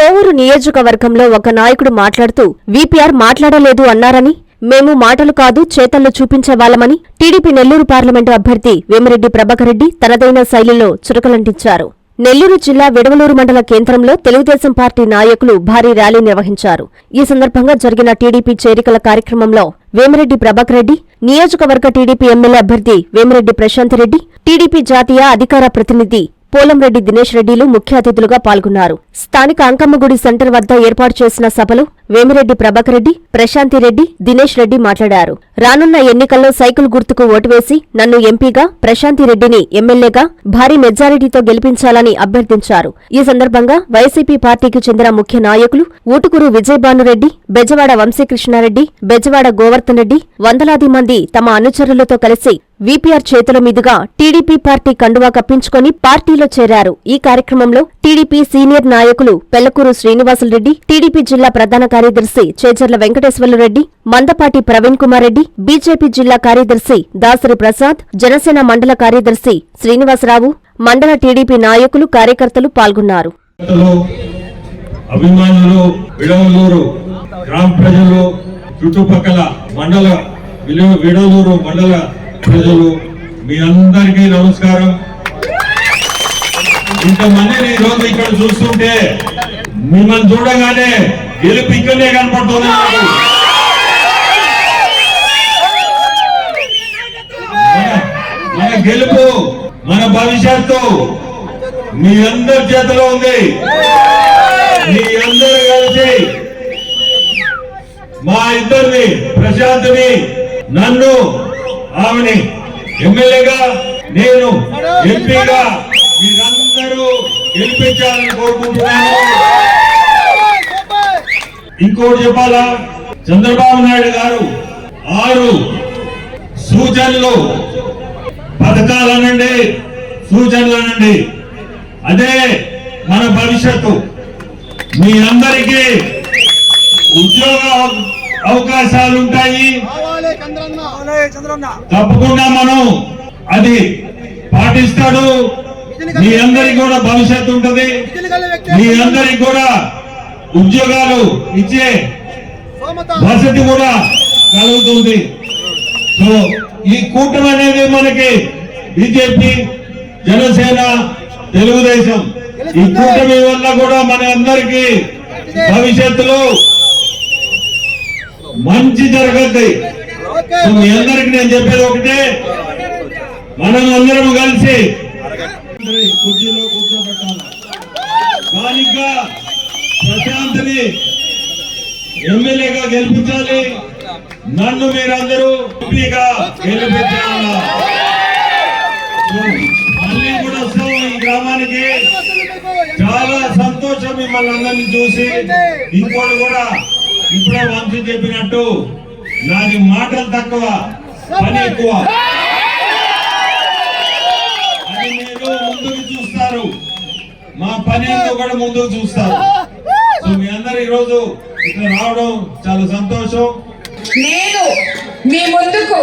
కోవూరు నియోజకవర్గంలో ఒక నాయకుడు మాట్లాడుతూ వీపీఆర్ మాట్లాడలేదు అన్నారని మేము మాటలు కాదు చేతల్లో చూపించేవాళ్ళమని టీడీపీ నెల్లూరు పార్లమెంటు అభ్యర్థి వేమిరెడ్డి ప్రభాకర్ రెడ్డి తనదైన శైలిలో చురకలంటించారు. నెల్లూరు జిల్లా విడవలూరు మండల కేంద్రంలో తెలుగుదేశం పార్టీ నాయకులు భారీ ర్యాలీ నిర్వహించారు. ఈ సందర్భంగా జరిగిన టీడీపీ చేరికల కార్యక్రమంలో వేమిరెడ్డి ప్రభాకర్ రెడ్డి నియోజకవర్గ టీడీపీ ఎమ్మెల్యే అభ్యర్థి వేమిరెడ్డి ప్రశాంత్ రెడ్డి టీడీపీ జాతీయ అధికార ప్రతినిధి పోలంరెడ్డి దినేష్ రెడ్డిలు ముఖ్య అతిథులుగా పాల్గొన్నారు. స్థానిక అంకమ్మగుడి సెంటర్ వద్ద ఏర్పాటు చేసిన సభలో వేమిరెడ్డి ప్రభాకర్ రెడ్డి ప్రశాంతి రెడ్డి దినేష్ రెడ్డి మాట్లాడారు. రానున్న ఎన్నికల్లో సైకిల్ గుర్తుకు ఓటు వేసి నన్ను ఎంపీగా ప్రశాంతి రెడ్డిని ఎమ్మెల్యేగా భారీ మెజారిటీతో గెలిపించాలని అభ్యర్థించారు. ఈ సందర్భంగా వైసీపీ పార్టీకి చెందిన ముఖ్య నాయకులు ఊటుకూరు విజయభానురెడ్డి బెజవాడ వంశీకృష్ణారెడ్డి బెజవాడ గోవర్ధన్ రెడ్డి వందలాది మంది తమ అనుచరులతో కలిసి వీపీఆర్ చేతుల మీదుగా టీడీపీ పార్టీ కండువా కప్పించుకొని పార్టీలో చేరారు. ఈ కార్యక్రమంలో టీడీపీ సీనియర్ నాయకులు పెళ్ళకూరు శ్రీనివాసులరెడ్డి టీడీపీ జిల్లా ప్రధాన కార్యదర్శి చేచర్ల వెంకటేశ్వర్లరెడ్డి మందపాటి ప్రవీణ్ కుమార్ రెడ్డి బీజేపీ జిల్లా కార్యదర్శి దాసరి ప్రసాద్ జనసేన మండల కార్యదర్శి శ్రీనివాసరావు మండల టీడీపీ నాయకులు కార్యకర్తలు పాల్గొన్నారు. అభిమానులు విడవలూరు గ్రామ ప్రజలు చుట్టుపక్కల మండల విడవలూరు మండల ప్రజలు మీ అందరికీ నమస్కారం. ఇంతమందిని ఈ రోజు ఇక్కడ చూస్తుంటే మిమ్మల్ని చూడగానే గెలుపు ఇక్కడనే కనపడుతుంది నాకు. మన- గెలుపు మన భవిష్యత్తు మీ అందరి చేతిలో ఉంది మీ అందరూ కలిసి మా ఇద్దరిని ప్రశాంత్ని నన్ను ఆమెని ఎమ్మెల్యేగా నేను ఎంపీగా మీరందరూ గెలిపించాలని కోరుకుంటున్నాను. ఇంకోటి చెప్పాలా? చంద్రబాబు నాయుడు గారు ఆరు సూచనలు పథకాలనండి సూచనలనండి. అదే మన భవిష్యత్తు. మీ అందరికీ ఉద్యోగ అవకాశాలు ఉంటాయి తప్పకుండా మనం అది పాటిస్తాడు. మీ అందరికి కూడా భవిష్యత్తు ఉంటది. మీ అందరికి కూడా ఉద్యోగాలు ఇచ్చే వసతి కూడా కలుగుతుంది. సో ఈ కూటమి అనేది మనకి బీజేపీ జనసేన తెలుగుదేశం ఈ కూటమి వల్ల కూడా మన అందరికి భవిష్యత్తులో మంచి జరగద్ది. మీ అందరికి నేను చెప్పేది ఒకటే. మనం అందరం కలిసి కుర్చీలో కూర్చోబెట్టాలి? దానిగా ప్రశాంత్ని ఎమ్మెల్యేగా గెలిపించాలి. నన్ను మీరందరూ ఎంపీగా గెలిపించాలా? మళ్ళీ కూడా వస్తాం ఈ గ్రామానికి. చాలా సంతోషం మిమ్మల్ని అందరిని చూసి. ఇంకోటి కూడా ఇప్పుడే వంశీ చెప్పినట్టు నాది మాటలు తక్కువ పని ఎక్కువ అది మీరు ముందుకు చూస్తారు మా పని ఏంటో కూడా ముందుకు చూస్తారు సో మీ అందరు ఈరోజు ఇక్కడ రావడం చాలా సంతోషం. నేను మీ ముందుకు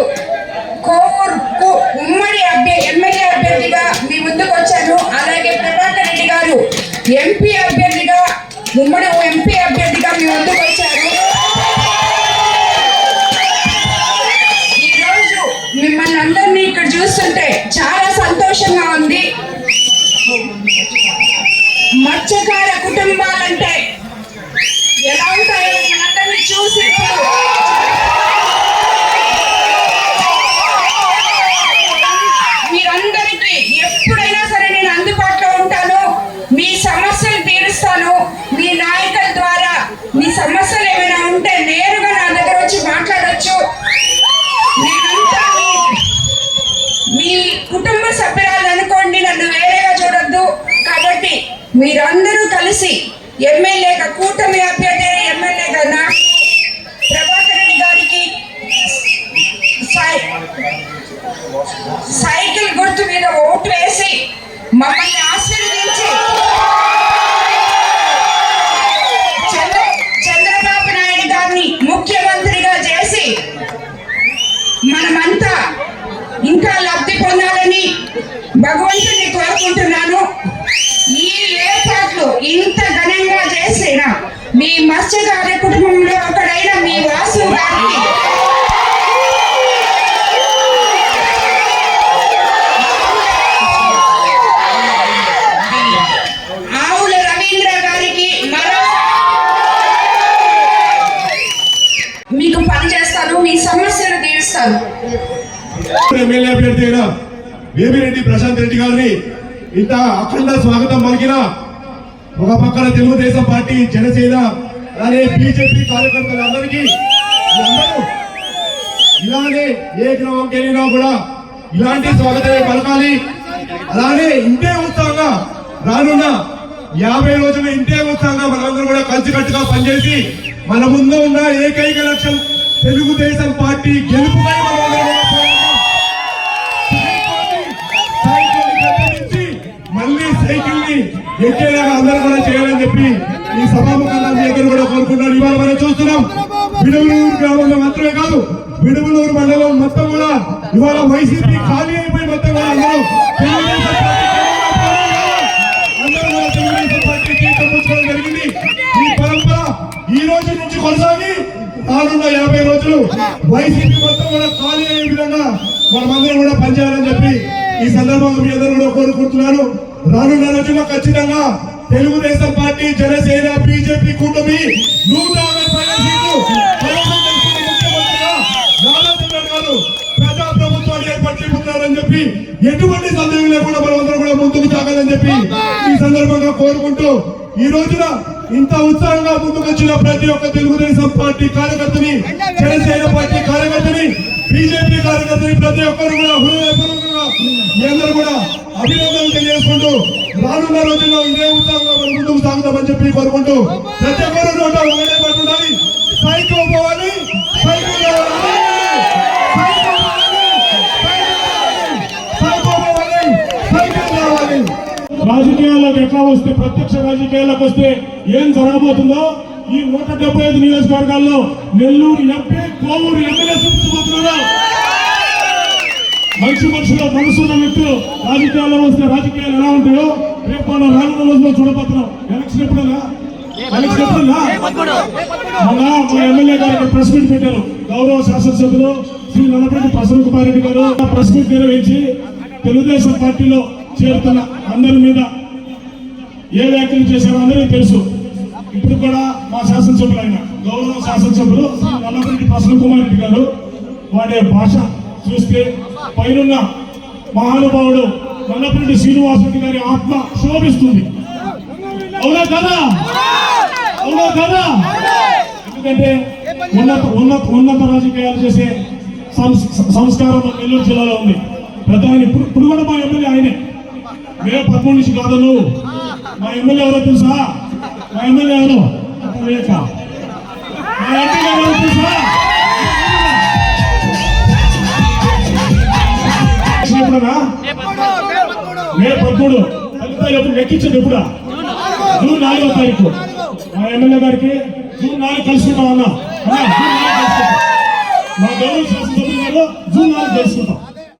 కోవూరుకు ఉమ్మడి అభ్య ఎమ్మెల్యే అభ్యర్థిగా మీ ముందుకు వచ్చాను. అలాగే ప్రభాకర్ రెడ్డి గారు ఎంపీ అభ్యర్థిగా ఉమ్మడి ఎంపీ ఎమ్మెల్యే అభ్యర్థి అయిన వేమిరెడ్డి ప్రశాంత్ రెడ్డి గారిని ఇంత అఖండ స్వాగతం పలికిన ఒక పక్కన తెలుగుదేశం పార్టీ జనసేన అలానే బీజేపీ కార్యకర్తలందరికీ అందరికీ ఇలానే ఏ గ్రామంకి వెళ్ళినా కూడా ఇలాంటి స్వాగతమే పలకాలి. అలానే ఇంతే ఉత్సాహంగా రానున్న యాభై రోజులు ఇంతే ఉత్సాహంగా మనందరూ కూడా కలిసికట్టుగా పనిచేసి మన ముందు ఉన్న ఏకైక లక్ష్యం తెలుగుదేశం పార్టీ గెలుపుపై మనందరం ముఖ్యంగా అందరూ కూడా చేయాలని చెప్పి ఈ సభాముఖంగా మీ దగ్గర కూడా కోరుకుంటున్నాను. ఇవాళ మనం చూస్తున్నాం విడుమలూరు గ్రామంలో మాత్రమే కాదు విడుమలూరు మండలం మొత్తం కూడా ఇవాళ వైసీపీ ఖాళీ అయిపోయి మొత్తం కూడా అందరూ జరిగింది. ఈ పరంపర ఈ రోజు నుంచి కొనసాగి రానున్న యాభై రోజులు వైసీపీ మొత్తం కూడా ఖాళీ అయ్యే విధంగా మనమందరం కూడా పనిచేయాలని చెప్పి ఈ సందర్భంగా మీ అందరూ కూడా కోరుకుంటున్నాను. రానున్న రోజుల్లో ఖచ్చితంగా తెలుగుదేశం పార్టీ జనసేన బీజేపీ కూటమి నూట అరవై గారు ప్రజా ప్రభుత్వాన్ని ఏర్పాటు చెప్పి ఎటువంటి సందేహం లేకుండా మనమందరం కూడా ముందుకు సాగాలని చెప్పి ఈ సందర్భంగా కోరుకుంటూ ఈ రోజున ఇంత ఉత్సాహంగా ముందుకు వచ్చిన ప్రతి ఒక్క తెలుగుదేశం పార్టీ కార్యకర్తని జనసేన పార్టీ కార్యకర్తని బీజేపీ కార్యకర్తని ప్రతి ఒక్కరు కూడా హృదయపూర్వకంగా మీ అందరూ కూడా అభినందనలు తెలియజేసుకుంటూ రానున్న రోజుల్లో ఇదే ఉత్సాహంగా మనం ముందుకు సాగుతామని చెప్పి కోరుకుంటూ ప్రతి ఒక్కరు నోట ఒకటే పట్టుండాలి సైకో పోవాలి సైకో రాజకీయాల్లోకి ఎట్లా వస్తే ప్రత్యక్ష రాజకీయాల్లోకి వస్తే ఏం జరగబోతుందో ఈ నూట డెబ్బై ఐదు నియోజకవర్గాల్లో నెల్లూరు ఎంపీ కోవూరు ఎమ్మెల్యే చూపించబోతున్నారు మనిషి మనుషుల మనసున్న వ్యక్తులు రాజకీయాల్లో వస్తే రాజకీయాలు ఎలా ఉంటాయో రేపు మనం రానున్న రోజుల్లో చూడబోతున్నాం. ఎలక్షన్ ఎప్పుడన్నా? ఎలక్షన్ ఎప్పుడన్నా? మన మా ఎమ్మెల్యే గారికి ప్రెస్ మీట్ పెట్టారు. గౌరవ శాసనసభ్యులు శ్రీ నల్లపరెడ్డి ప్రసన్న కుమార్ రెడ్డి గారు ప్రెస్ మీట్ నిర్వహించి తెలుగుదేశం పార్టీలో చేరుతున్న అందరి మీద ఏ వ్యాఖ్యలు చేశారో అందరికీ తెలుసు. ఇప్పుడు కూడా మా శాసనసభ్యులు ఆయన. గౌరవ శాసనసభ్యులు శ్రీ నల్లపరెడ్డి ప్రసన్న కుమార్ రెడ్డి గారు. వాడే భాష చూస్తే పైనున్న మహానుభావుడు నల్లపరెడ్డి శ్రీనివాసరెడ్డి గారి ఆత్మ శోభిస్తుంది. అవునా కదా? అవునా కదా? ఎందుకంటే ఉన్నత ఉన్నత ఉన్నత రాజకీయాలు చేసే సంస్- సంస్కారం నెల్లూరు జిల్లాలో ఉంది. పెద్ద ఆయన ఇప్పుడు ఇప్పుడు కూడా మా ఎమ్మెల్యే ఆయనే. మేము పదమూడు నుంచి కాదను మా ఎమ్మెల్యే ఎవరో తెలుసా? మా ఎమ్మెల్యే ఎవరు? మా ఎమ్మెల్యే ఎవరో తెలుసా? ఎప్పుడన్నా మే పదమూడు ఫలితాలు ఎప్పుడు లెక్కించదు ఎప్పుడా? జూన్ నాలుగో తారీఖు. మా ఎమ్మెల్యే గారికి జూన్ నాలుగు కలుసుకుంటాం అన్నా. మా గౌరవ శాసనసభ్యులు జూన్ నాలుగు కలుసుకుంటాం